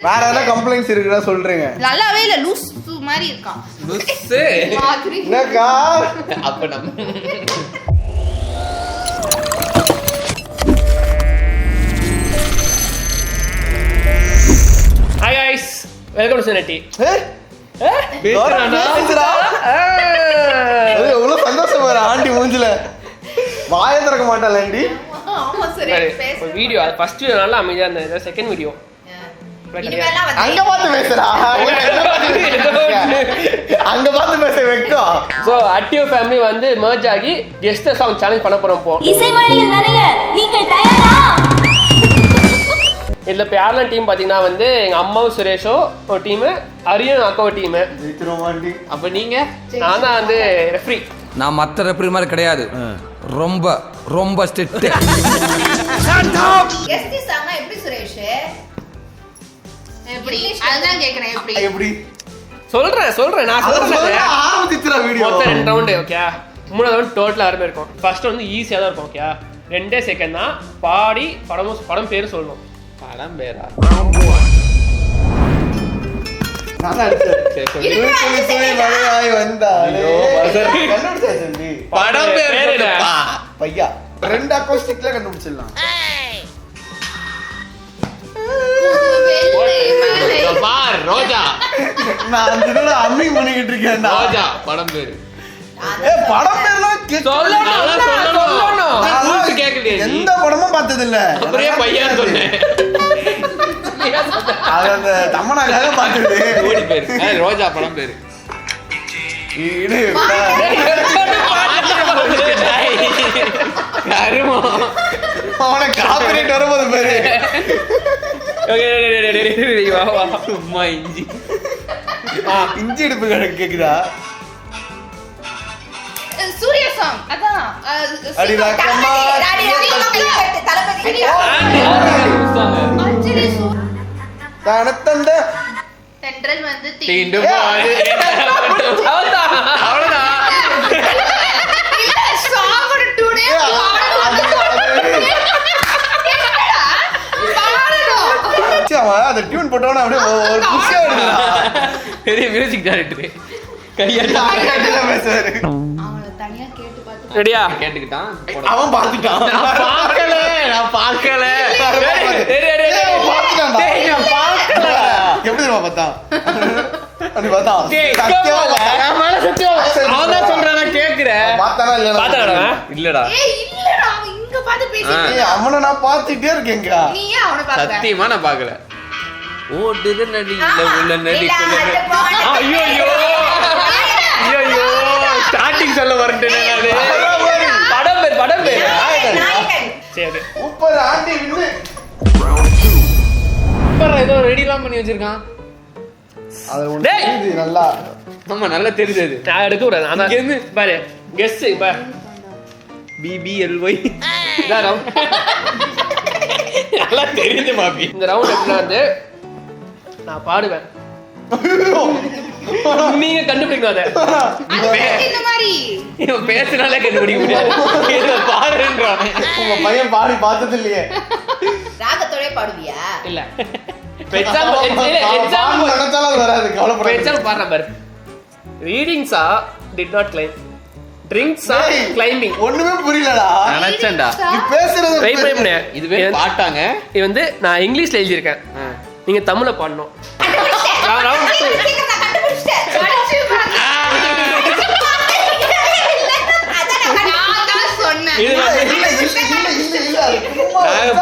வேற ஏதாவது கம்ப்ளைண்ட்ஸ் இருக்குதா சொல்றீங்க? நல்லாவே இல்ல லூஸ் மாதிரி இருக்கான். மாதிரி. என்னக்கா? அப்ப நம்ம ஹாய் காய்ஸ் வெல்கம் டு சினட்டி எவ்வளவு சந்தோஷம் வர ஆண்டி மூஞ்சில. வாய திறக்க மாட்டாள் ஆண்டி வீடியோ அது ஃபர்ஸ்ட் வீடியோ நல்லா அமைதியா இருந்தது. செகண்ட் வீடியோ அங்க பார்த்து பேசுறா அங்க பார்த்து பேச வைக்கும் ஸோ அட்டியோ ஃபேமிலி வந்து merge ஆகி கெஸ்ட் சாங் சேலஞ்ச் பண்ண போறோம் நீங்கள் தயாரா? இதுல இப்போ யாரெல்லாம் டீம் பார்த்தீங்கன்னா வந்து எங்க அம்மாவும் சுரேஷோ ஒரு டீமு அரியன் அக்கா ஒரு டீமு அப்ப நீங்க நான் தான் வந்து ரெஃப்ரி நான் மற்ற ரெப்ரி மாதிரி கிடையாது. ரொம்ப ரொம்ப ஸ்ட்ரிக்ட் எப்படி சுரேஷ்? எப்படி? அதுதான் கேக்குறேன் எப்படி? எப்படி? சொல்றேன் சொல்றேன் நான் சொல்றேன் வீடியோ மொத்தம் ரெண்டு ரவுண்டு ஓகே மூணாவது ரவுண்ட் டோட்டலாக அருமையாக இருக்கும். ஃபர்ஸ்ட் வந்து ஈஸியாக தான் இருக்கும் ஓகே ரெண்டே செகண்ட் தான் பாடி படமும் படம் பேர் சொல்லணும். படம் பேரா. படம் பேர். பையா ரெண்டு அக்கோஸ்டிக்ல கண்டுபிடிச்சிடலாம். பார் ரோஜா. நான் அந்த இதுல அம்மி பண்ணிக்கிட்டு இருக்கேன்டா. ரோஜா படம் பேரு. ஏ படம் பேர்லாம் சொல்லணும் சொல்லணும். நான். எந்த படமும் பார்த்தது இல்ல அப்படியே பையன் சொன்னேன். அது அந்த தம்மனாக்காக பார்த்தது. ஓடி பேரு. ஆ, ரோஜா படம் பேரு. அவனை காப்பிரைட் வரும்போது பேரு. ஓகே வா வா சும்மா இஞ்சி இஞ்சி எடுப்பு கணக்கு கேக்குதா சூரிய சாங் அதான் அடி தனத்தந்த தென்றல் வந்து தீண்டும் அவ்வளவுதான் அவன் அந்த டியூன் போட்டவன அப்படியே ஒரு- குஷியா பெரிய மியூசிக் டைரக்டர் கையாட்டா பேசுவாரு. அவனை ரெடியா? கேட்டுக்கிட்டான். பார்த்துட்டான். நான் பார்க்கல நான் பார்க்கல. எப்படி தெரியுமா பார்த்தான்? அப்படி. அவன் தான் சொல்றான் நான் கேக்குறேன் பார்த்தானா இல்லடா. அவன் பார்த்துட்டே இருக்கேன்க்கா. சத்தியமா நான் பார்க்கல. ஓடுது நடி ஆ, உள்ள அது போன- ஐயோ ஐயோ. ஐயோ ஸ்டார்டிங் சொல்ல வரட்டேன் நானு. படம் பேர் படம் பேர். சரி சூப்பர் ஆண்டி ஏதோ ரெடிலாம் பண்ணி வச்சிருக்கான். அது. தெரியுது நல்லா. ஆமா நல்லா தெரிஞ்சது நான் எடுக்க கூடாது இங்க இருந்து. பாரு கெஸ் பாரு பிபிஎல்ஒய் இதான். நல்லா தெரியுது மாபி. இந்த ரவுண்ட் எப்படின்னா வந்து நான் பாடுவேன். நீங்க கண்டுபிடிக்கணும் அதை. அது இந்த மாதிரி. இவன் பேசினாலே கண்டுபிடிக்க முடியாது. இதை பாருன்றான் உங்க பையன் பாடி பார்த்தது இல்லையே ராகத்தோட பாடுவியா? இல்ல. ரீடிங்ஸா டிட் நாட் கிளைம் ட்ரிங்க்ஸா கிளைம்பிங் ஒண்ணுமே புரியலடா. நினைச்சேன்டா. நீ பேசுறது ட்ரை பண்ணி. பண்ணேன். இதுவே இது- பாட்டாங்க. இது வந்து நான் இங்கிலீஷ்ல எழுதியிருக்கேன். ஆ. நீங்க தமிழ்ல பாடணும். அதான்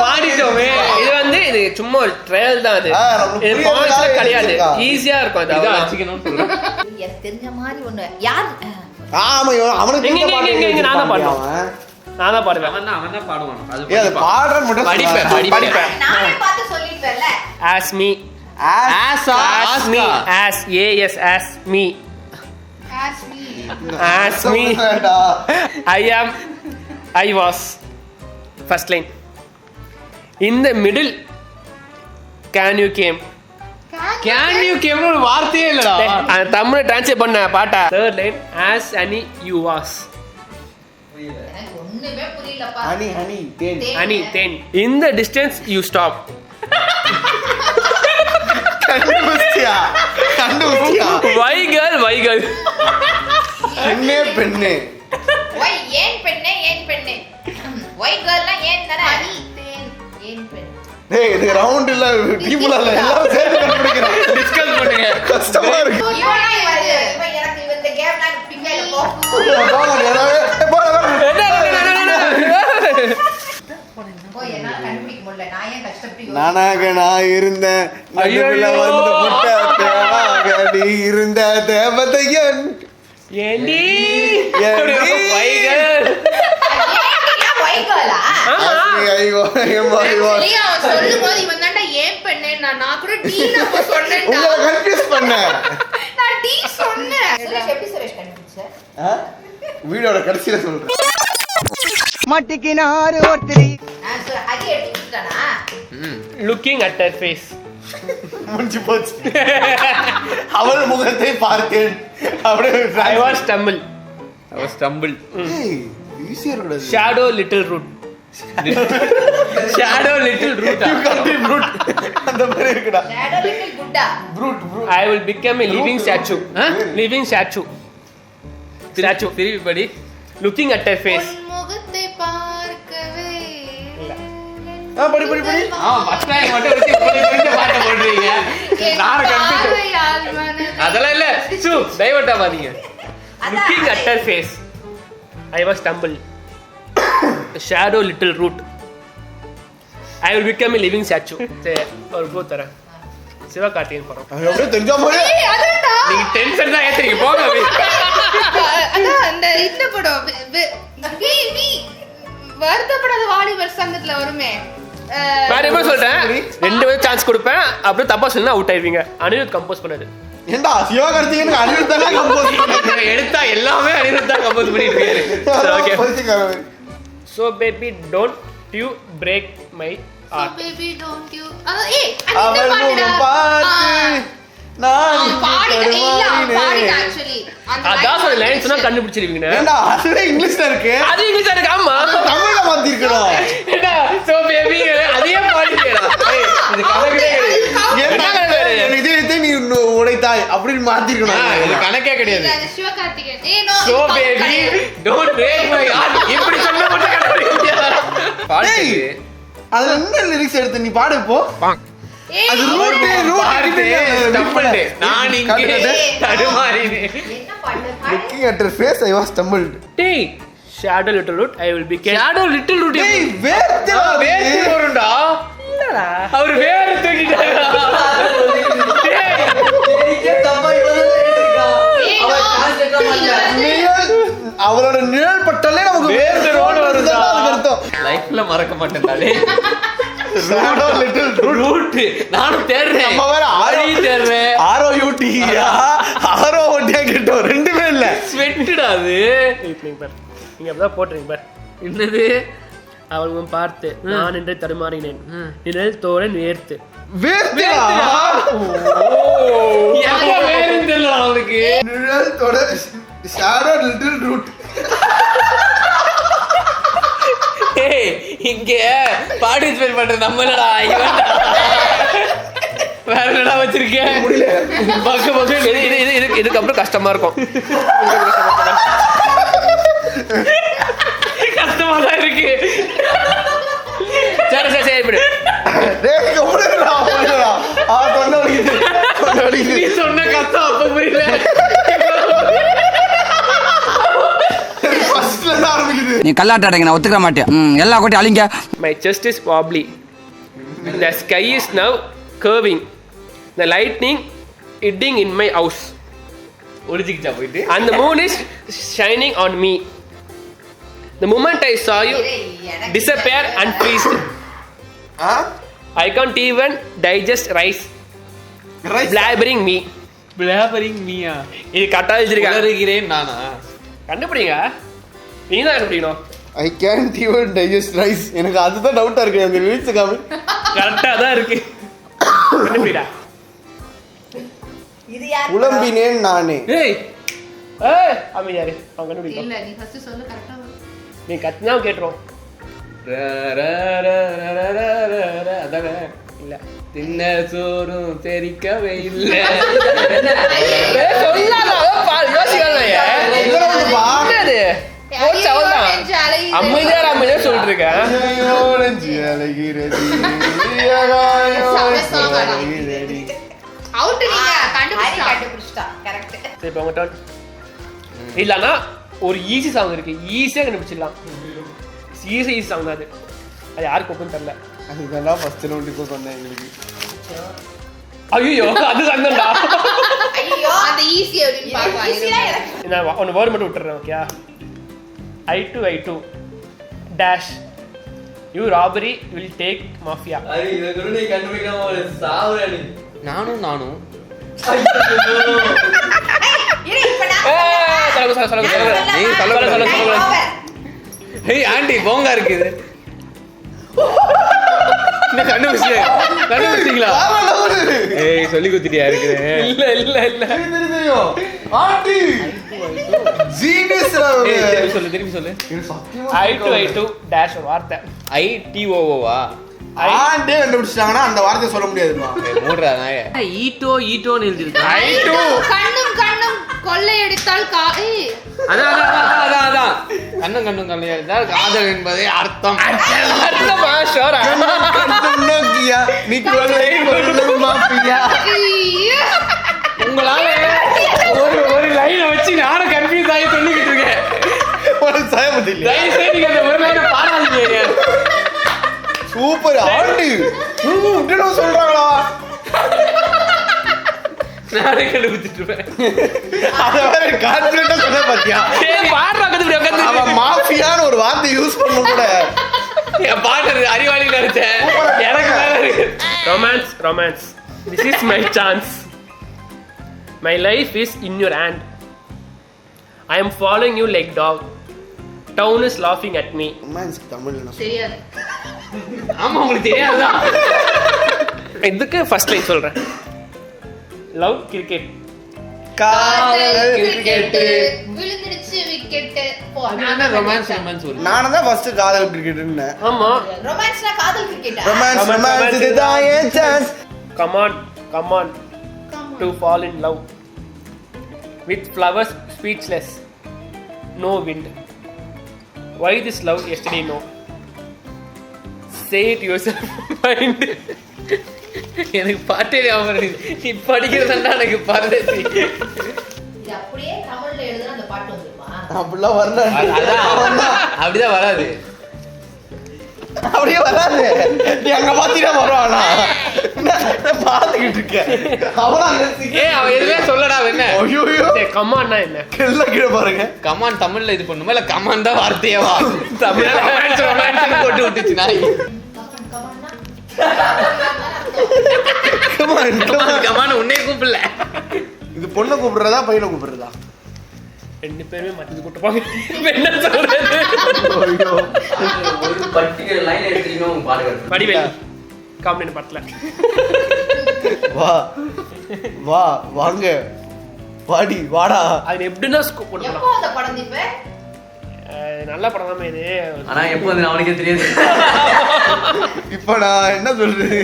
பாடிட்டோமே. இது வந்து இது சும்மா ஒரு ட்ரையல் தான் அது. இது புரியறதுக்காக பாயிண்ட்ஸ்ல கிடையாது. ஈஸியா இருக்கும் அது. வச்சுக்கணும்னு எனக்கு தெரிஞ்ச மாதிரி ஒண்ணு. யார்? ஆமா அவனுக்கு நான் தான் பாடுவேன். நான் தான் பாடுவேன். அவன் தான் அவன் தான் பாடுவான். அது அது மட்டும் படிப்பேன், சொல்லாத. படிப்பேன். நானே பார்த்து சொல்லிட்டேன்ல ask me ask ask me Asuka. Ask AS ask me Ask me. Ask me. I am I was first line in the middle can you came can you கேம்னு ஒரு வார்த்தையே இல்லடா. தமிழ் டிரான்ஸ்லேட் பண்ண பாட்டா. Third line as any you was ஒண்ணுமே புரியலப்பா. Honey honey தேன். Honey தேன். இந்த டிஸ்டன்ஸ் யூ ஸ்டாப் கண்டுபிடிச்சியா? கண்டுபிடிச்சியா? வைகல் வைகல் பெண்ணே பெண்ணே. ஒய் ஏன் பெண்ணே ஏன் பெண்ணே? ஒய் கேர்ள்னா ஏன் தானே? ஹனி தேன். ஏன் பெண்? டேய் இது ரவுண்ட் இல்ல பீப்புள் இல்ல எல்லாம் சேர்ந்து கண்டுபிடிக்கிறோம். டிஸ்கஸ் பண்ணுங்க. கஷ்டமா நானாக நான் இருந்தேன் நடுவில் வந்து முட்டை நீ இருந்த தேவதையன். ஏண்டி? வீடோட கடைசியில சொல்றேன். மாட்டிக்கினாரு ஒருத்தரி. அது லுக்கிங் அட் ஹர் ஃபேஸ் முடிஞ்சு போச்சு. அவள் முகத்தை பார்த்தேன். அப்படியே ஐ வாஸ் ஸ்டம்பிள் அவர் ஸ்டம்பிள் ஈஸியா இருக்கக்கூடாது shadow little root shadow little root அந்த மாதிரி இருக்குடா. Shadow little Gutta brute brute I will become a living statue living statue statue திருப்பி படி லுக்கிங் அட் ஹர் ஃபேஸ் ஆ படி படி படி. ஆ பத்தாயிரம் மட்டும் வச்சு இப்படி இப்படி பாட்ட போடுறீங்க. நானும் கன்ஃபியூஸ் பார்வையால் மனதை- அதெல்லாம் இல்ல. சு டைவர்ட் ஆகாதீங்க looking at her face I was stumble shadow little root I will become a living statue சரி ஒரு ப்ளூ தரேன். சிவகார்த்திகேயன் படம். அப்படியே தெரிஞ்சா அதான்டா. நீங்க டென்ஷன் தான் ஏத்துறீங்க. போங்க. அதான் அந்த இந்த படம். வருத்தப்படாத வாலிபர் சங்கத்துல வருமே. வேற சொல்றேன்? ரெண்டு பேரும் சான்ஸ் கொடுப்பேன். அப்படியே தப்பா சொன்னா அவுட் ஆயிருவீங்க அனிருத் கம்போஸ் பண்ணது ஏண்டா சிவகார்த்திகனுக்கு அனிருத் தான் கம்போஸ் பண்ணாரு? எடுத்தா எல்லாமே அனிருத் தான் கம்போஸ் பண்ணிட்டு okay so baby don't you break my heart அதான் லைன் சொன்னா கண்டுபிடிச்சிருவீங்க அதுவே இங்கிலீஷ்ல இருக்கு. ஆமா. தமிழ்ல மாத்தி இது கணக்கே கிடையாது. இதயத்தை நீ உடைத்தாய் அப்படின்னு ஆ, இது மாத்திருக்கணும் கணக்கே கிடையாது. அது சோ இது baby. Don't break my heart இப்படி சொன்னா மட்டும் டேய், அதுல என்ன லிரிக்ஸ் எடுத்து நீ பாடு இப்போ? ஏய், அது ரூட் ஸ்டம்பிள்டு. நான் இங்கே தடுமாறினேன். Looking at face I was stumbled டேய் shadow little root I will be shadow little root டேய் வேர்த்து வேறு லைஃப்ல மறக்க Shadow little ரூட் நானும் தேடுறேன். நம்ம வேற ஆரோ வழி தேடுறேன். ஆரோ யூடி ஆரோ ஒட்டியா கிட்டோம். ரெண்டுமே இல்ல. ஸ்வெட்டுடா அது? நீங்க பார் நீங்க அப்படிதான் போட்டுறீங்க பார். என்னது? அவள் முன் பார்த்து நான் என்று தடுமாறினேன். நிழல் தோரன் வேர்த்து. அவனுக்கு? நிழல் தொட ஷேடோ லிட்டில் ரூட் ஏய் இங்க. பார்ட்டிசிபேட் பண்ற நம்ம என்னடா இவன்டா. வேற என்னடா வச்சிருக்கேன் பக்க பக்க. இது இது இது இதுக்கு இதுக்கப்புறம் கஷ்டமா இருக்கும். கஷ்டமா தான் இருக்கு. சரி சரி சரி இப்படி சொன்ன கஷ்டம் அப்ப புரியல. நீ கல்லாட்ட அடைங்க நான் ஒத்துக்க மாட்டேன். எல்லா கோட்டையும் அழிங்க. My chest is wobbly the sky is now curving the lightning hitting in my house ஒழிச்சிக்கிச்சா போயிட்டு? அந்த moon is shining on me the moment I saw you disappear and please I can't even digest rice blabbering me blabbering மீயா இது கரெக்டாக வச்சிருக்கேன் நானா? கண்டுபிடிங்க. நீ தான் என்ன பிடிக்கணும். I can even digest rice எனக்கு அதுதான் டவுட்டாக இருக்கு. அந்த லிரிக்ஸ் கரெக்டாக தான் இருக்கு. கண்டுபிடிடா. இது யார்? புலம்பினேன் நானே. ஏய் ஏய் அமி யாரு அவன் கண்டுபிடிக்க நீ ஃபர்ஸ்ட் சொல்லு கரெக்டா நீ கத்தினா கேட்றோம் தின்ன சோறும் தெரிக்கவே இல்லை. சொல்லாத. அலையுது. அமைதியா சொல்லிட்டு இருக்கேன். இல்லைன்னா ஒரு ஈஸி சாங் இருக்கு. ஈஸியாக கண்டுபிடிச்சிடலாம். ஈஸி ஈஸி சாங் தான் அது. அது யாருக்கு ஒப்புன்னு தெரில அதுதான் round இப்போ சொன்னேன் எங்களுக்கு. ஐயோ அது. ஈஸியா எனக்கு. நான் ஒன்று வேர்டு மட்டும் விட்டுறேன் okay I do I do dash you robbery will take mafia நானும் நானும். ஆண்டி போங்க இருக்குது. கண்டுபிடிச்சிங்களா. ஏய் சொல்லி குத்திட்டியா இருக்குது இல்ல இல்ல இல்ல. தெரியும். ஆண்டி. திருப்பி சொல்லு திருப்பி சொல்லு. I do I do dash வார்த்தை. ஐ டி ஓவா ஆண்டே கண்டுபிடிச்சிட்டாங்கன்னா அந்த வார்த்தை சொல்ல முடியாதுமா? மூடுறா நாய. ஈட்டோ ஈட்டோன்னு எழுதிருக்கு ஐ டூ கண்ணும் கண்ணும் கொள்ளையடித்தால் கா ஏய், அதான் அதான், அதான் கண்ணும் கண்ணும் காதல் என்பதே அர்த்தம். அர்த்தமா ஷோரா. நோக்கியா? நீ கொள்ளை கொள்ளும் மாப்பியா ஐயோ. உங்களால ஒரு ஒரு லைனை வச்சு நானும் கன்ஃபியூஸ் ஆகி சொல்லிக்கிட்டு இருக்கேன். தயவு செய்து நீங்க அந்த ஒரு லைனை பாடாதீங்க சூப்பர் ஆண்டி. ம், இப்படின்னு சொல்றாங்களா? நானே கண்டுபிடிச்சிட்டு இருப்பேன் அத வேற கான்பிடண்டா சொல்ல பாத்தியா? பாடுற உட்காந்து அவன் மாஃபியான்னு ஒரு வார்த்தை யூஸ் பண்ண கூட. என் பாட்டு அறிவாளி நினைச்சேன். எனக்கு இருக்கு. Romance romance this is my chance my life is in your hand I am following you like dog down is லாஃபிங் at me ரொமான்ஸ்க்கு தமிழ்ல நான் தெரியாது. ஆமா உங்களுக்கு தெரியாதுதான். இதுக்கு ஃபர்ஸ்ட் லைன் சொல்றேன். லவ் கிரிக்கெட் காதல் கிரிக்கெட்டு விழுந்துடுச்சு விக்கெட்டு போ என்ன ரொமான்ஸ் ரொமான்ஸ் ஒரு நானும் தான் ஃபர்ஸ்ட் காதல் கிரிக்கெட்னு ஆமா. ரொமான்ஸ்னா காதல் கிரிக்கெட்டா ரொமான்ஸ் Romance, ரொமான்ஸ் romance. இதுதான் என் chance come on come on to fall in love with flowers speechless no wind why this love yesterday no say it self mind எனக்கு பாட்டே ஞாபகம். நீ படிக்கிறதுனா எனக்கு பரதேசி இது அப்படியே தமிழ்ல எழுதுனா அந்த பாட்டு வந்துருமா? அப்படிலாம் வரல. அப்படிதான் வராது. அப்படியே வராது. நீ அங்க பாத்தீங்கன்னா வருவானா நான் பாத்துக்கிட்டு இருக்கேன் அவனா ஏ அவன் எதுவுமே சொல்லடா என்ன? ஐயோ கமான்னா என்ன? எல்லாம் கீழே பாருங்க. கமான் தமிழ்ல இது பண்ணுமா? இல்ல கமான் தான் வார்த்தையே வா? தமிழ்ல போட்டு விட்டுச்சு நாய். கமான் கமான் உன்னே கூப்பிடல. இது பொண்ணை கூப்பிடுறதா பையனை கூப்பிடுறதா? ரெண்டு பேருமே மத்தியது கூட்டுப்பாங்க என்ன சொல்றது. வடிவேல். காமெடி படத்துல. வா. வா வாங்க. வாடி வாடா. அது எப்படின்னா போட்டு எப்போ அந்த படம் இப்ப நல்ல படம் தான் இது. ஆனா எப்போ வந்து அவனுக்கே தெரியாது. இப்ப நான் என்ன சொல்றது?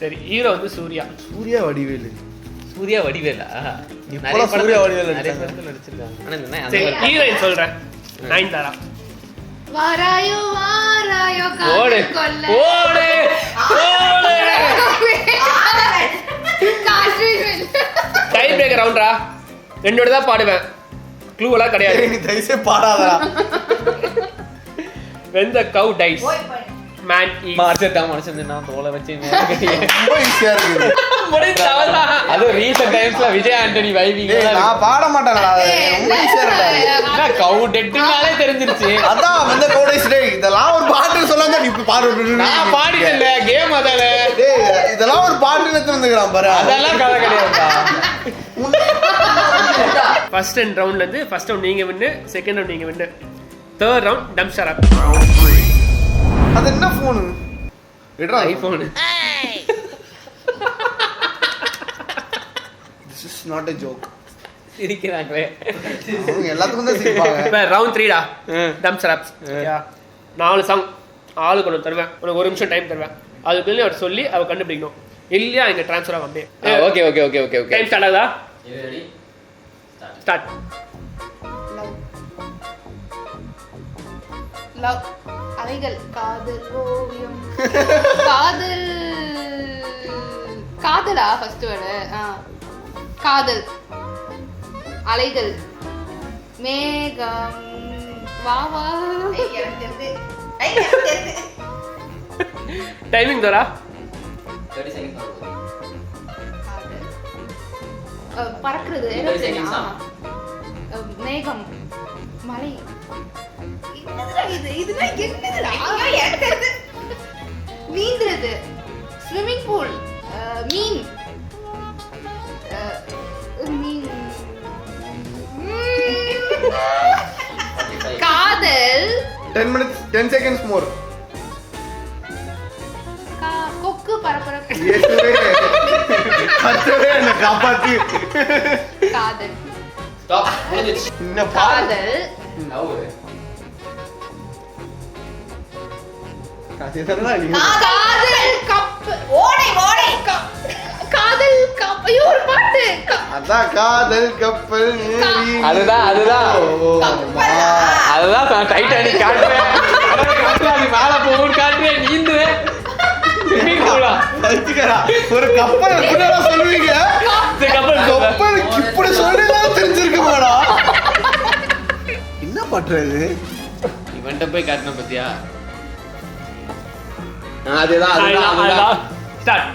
சரி ஹீரோ வந்து சூர்யா. சூர்யா வடிவேலு. சூர்யா வடிவேலா? இப்போலாம் சூர்யா வடிவேலு நிறைய. படத்துல நடிச்சிருக்காங்க. சரி ஹீரோயின் சொல்றேன். நயன்தாரா. வாராயோ வாராயோ ஓடு. ஓடு. ஓடு. டை பிரேக்கர் ரவுண்டரா ரெண்டோட தான் பாடுவேன். க்ளூ எல்லாம் கிடையாது. நீ தயவுசே பாடாதா when the cow dies. போய் போய் man eats. மறைச்சிட்டா மறைச்சிருந்து நான் தோலை வச்சு ரொம்ப ஈஸியா இருக்குது. டைம்ஸ்ல விஜய் ஆண்டனி வைவிங் நான் பாட மாட்டேன்டா அது. ரொம்ப ஈஸியா இருக்கா கவு டெட்டுனாலே தெரிஞ்சிருச்சு. அதான் வந்து கோடைஸ் டேய் இதெல்லாம் ஒரு பாட்டு சொல்லாம நீ பாடு. நான் பாடிட்டேன்ல கேம் அதால டேய் இதெல்லாம் ஒரு பாட்டு எடுத்து வந்துக்கிறான் பாரு. அதெல்லாம் கதை கிடையாதுப்பா ஃபர்ஸ்ட் ரெண்டு ரவுண்ட்ல இருந்து ஃபர்ஸ்ட் ரவுண்ட் நீங்க வின்னு செகண்ட் ரவுண்ட் நீங்க வின்னு தேர்ட் ரவுண்ட் டம் ஷரப் அது என்ன போனு எடுறா. IPhone this is not a joke சிரிக்கிறாங்களே. அவங்க எல்லாத்துக்கும் தான் சிரிப்பாங்க. இப்போ ரவுண்ட் த்ரீடா. டம் ஷரப் நாலு சாங் ஆளுக்கு ஒன்று தருவேன். உனக்கு ஒரு நிமிஷம் டைம் தருவேன். அதுக்குள்ளே அவர் சொல்லி அவர் கண்டுபிடிக்கணும். இல்லையா இங்க ட்ரான்ஸ்ஃபர் ஆகும் அப்படியே okay okay okay okay okay time start ஆகுதா? ஸ்டார்ட் லவ் அலைகள் காதல் ஓவியம். காதல். காதலா ஃபர்ஸ்ட் வேர்டு காதல். அலைகள். மேகம். வா வா. எனக்கு தெரியுது ஐ, எனக்கு தெரியுது டைமிங் தரா? பறக்கிறது. மேகம். மலை. என்னதுடா இது? இதெல்லாம் என்னதுடா? நீந்துறது ஸ்விம்மிங் பூல் மீன். மீன். காதல். Ten minutes ten seconds more கா- கொக்கு பரபரப்பு. காதல். முடிஞ்சிச்சு பாரு காதல் நீ காதல் கப் ஓடை ஓடை காதல் கப் ஐயோ ஒரு பாட்டு க- அதான் காதல் கப்பல் அதுதான், அதுதான். அதுதான் நான் டைட்டானிக் காட்டுறேன் நீ மேல போகும் காட்டுறேன் நீந்துவேன். ஒரு கப்பல் சொல்லுவீங்க என்ன பண்றது இவன்ட்ட போய் காட்டணும் பத்தியா? அதுதான் அதுதான் அதுதான். ஸ்டார்ட்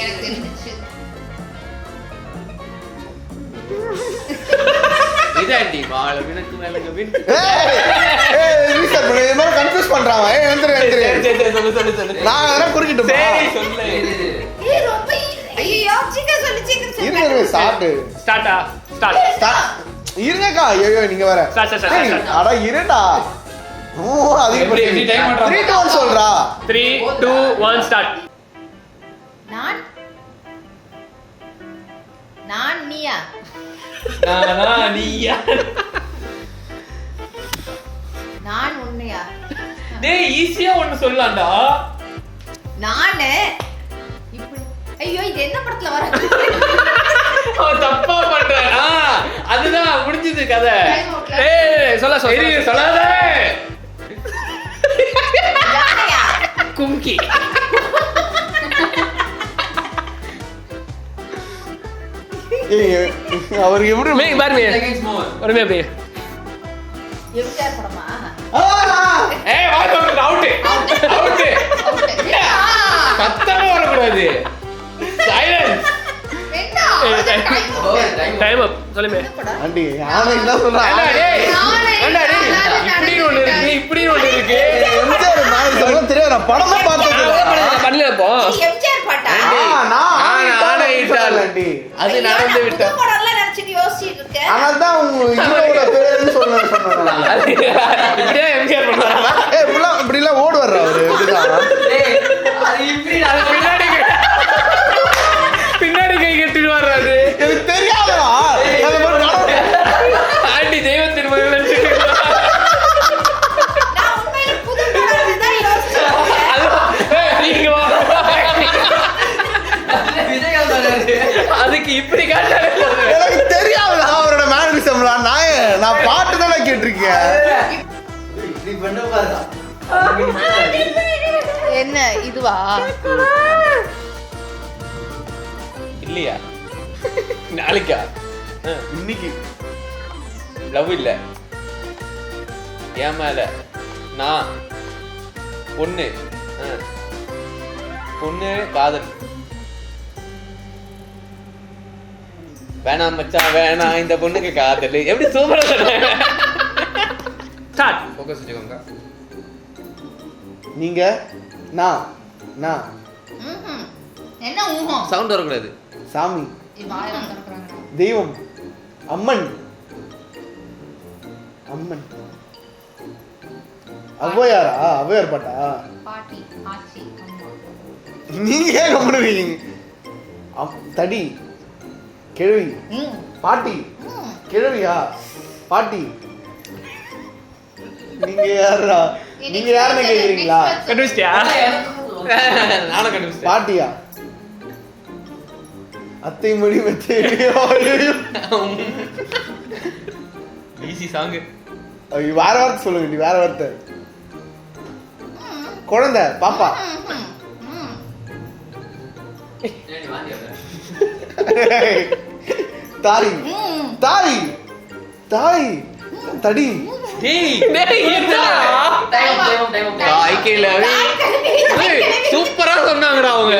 எனக்கு தெரிஞ்சிச்சு. இதாண்டி வாழ வினக்கு மேலங்க வின் கன்ஃபியூஸ் ஏய் சொல்லு சொல்லு சொல்லு. நான் வேணா குறுக்கிட்டுமா சரி சொல்லு. ஏய் ரொம்ப ஐயோ சொல்லு சொல்லு. ஸ்டார்ட். இருங்கக்கா. ஐயோ நீங்க வேற. அட இருடா. ஓ எப்படி, எப்படி? த்ரீ டூ சொல்றா. த்ரீ டூ ஒன் ஸ்டார்ட் நான்? நான் நீயா? நானா நீயா? நான் உன்னையா? டேய் ஈஸியா ஒன்னு சொல்லலாம்டா. நானு? ஐயோ இது என்ன படத்துல வர அவன் தப்பா பண்றான். ஆ, அதுதான் முடிஞ்சது கதை. ஏய் சொல்ல சொல்ல சொல்லாத. கும்கி. ஏய், அவருக்கு எப்படி மே பாருமே செகண்ட்ஸ் மோர் ஒருமே அப்படியே! ஏய் வா சொல்றது அவுட் அவுட் வரக்கூடாது. சைலன்ஸ் டைம் டைம் அப் சொல்லுமே. ஆண்டி யானை என்ன சொல்றா? டேய் நானே ஏண்டா டேய் நானே இப்படி ஒண்ணு இருக்கு இப்படி ஒண்ணு இருக்கு. எம்ஜிஆர் நாளைக்கு சொல்ல தெரியாது. நான் படமா பார்த்தது பண்ணல இப்போ. எம்ஜிஆர் பாட்டா? ஆ, நான். ஆண்டி. அது நடந்து நான் விட்டா புது படம்லாம் நினைச்சிட்டு யோசிச்சுட்டு இருக்கேன் அதனால்தான் உங்க ஹீரோவோட பேருன்னு சொன்ன இப்படியே எம்ஜிஆர் பண்றாங்க ஏய் இப்படிலாம் இப்படிலாம் ஓடு வர்ற அவரு அது இப்படி பண்ண பாருடா. என்ன இதுவா? இல்லையா? நாளைக்கா? இன்னைக்கு. லவ் இல்ல. என் மேல. நான். பொண்ணு. பொண்ணு காதல். வேணாம் மச்சான் வேணாம். இந்த பொண்ணுக்கு காதல். எப்படி சூப்பரா ஸ்டார்ட் ஃபோக்கஸ் வச்சுக்கோங்க. நீங்க நான் நான். என்ன ஊகம்? சவுண்ட் வரக்கூடாது. சாமி. தெய்வம். அம்மன். அம்மன். ஔவையாரா? ஔவையார் பாட்டா? பாட்டி ஆச்சி அம்மா. நீங்க ஏன் கம்முடுவீங்க அம்- தடி. கிழவி. பாட்டி. கிழவியா பாட்டி. நீங்க யாரா நீங்க யாருன்னு கேக்குறீங்களா? கண்டுபிடிச்சிட்டியா? நானும் கண்டுபிடிச்சேன் பாட்டியா? அத்தை மணி மெத்தை ஈஸி சாங் வேற வார்த்தை சொல்ல வேண்டி வேற வார்த்தை. குழந்தை பாப்பா? தாய் தாய் தாய் தடி. ஐக்கியல சூப்பரா சொன்னாங்கடா அவங்க.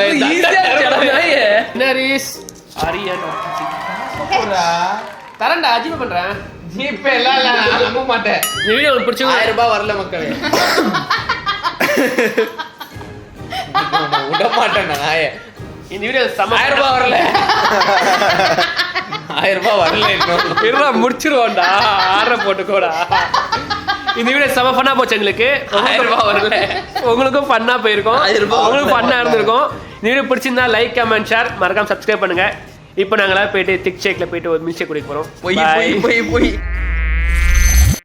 தரேன்டா அஜீவ் பண்றேன். நீ இப்ப எல்லாம் இல்ல நான் நம்ப மாட்டேன். வீடியோ பிடிச்சவங்க ஆயிரம் ரூபாய் வரல மக்களே. நான் விட மாட்டேன் நாய இந்த வீடியோ ஆயிரம் ரூபாய் வரல. ஆயிரம் ரூபாய் வரல இருடா முடிச்சிருவோம்டா. ஆர்டர் போட்டுக்கோடா. இந்த வீடியோ செம ஃபன்னா போச்சு எங்களுக்கு. ஆயிரம் ரூபாய் வரல. உங்களுக்கும் ஃபன்னா போயிருக்கும். உங்களுக்கும். ஃபன்னா இருந்திருக்கும். இந்த வீடியோ பிடிச்சிருந்தா லைக் கமெண்ட் ஷேர் மறக்காம சப்ஸ்கிரைப் பண்ணுங்க. இப்போ நாங்களாம் போயிட்டு திக் ஷேக்ல போயிட்டு ஒரு மில்க் ஷேக் குடிக்க போறோம். போய் போய்.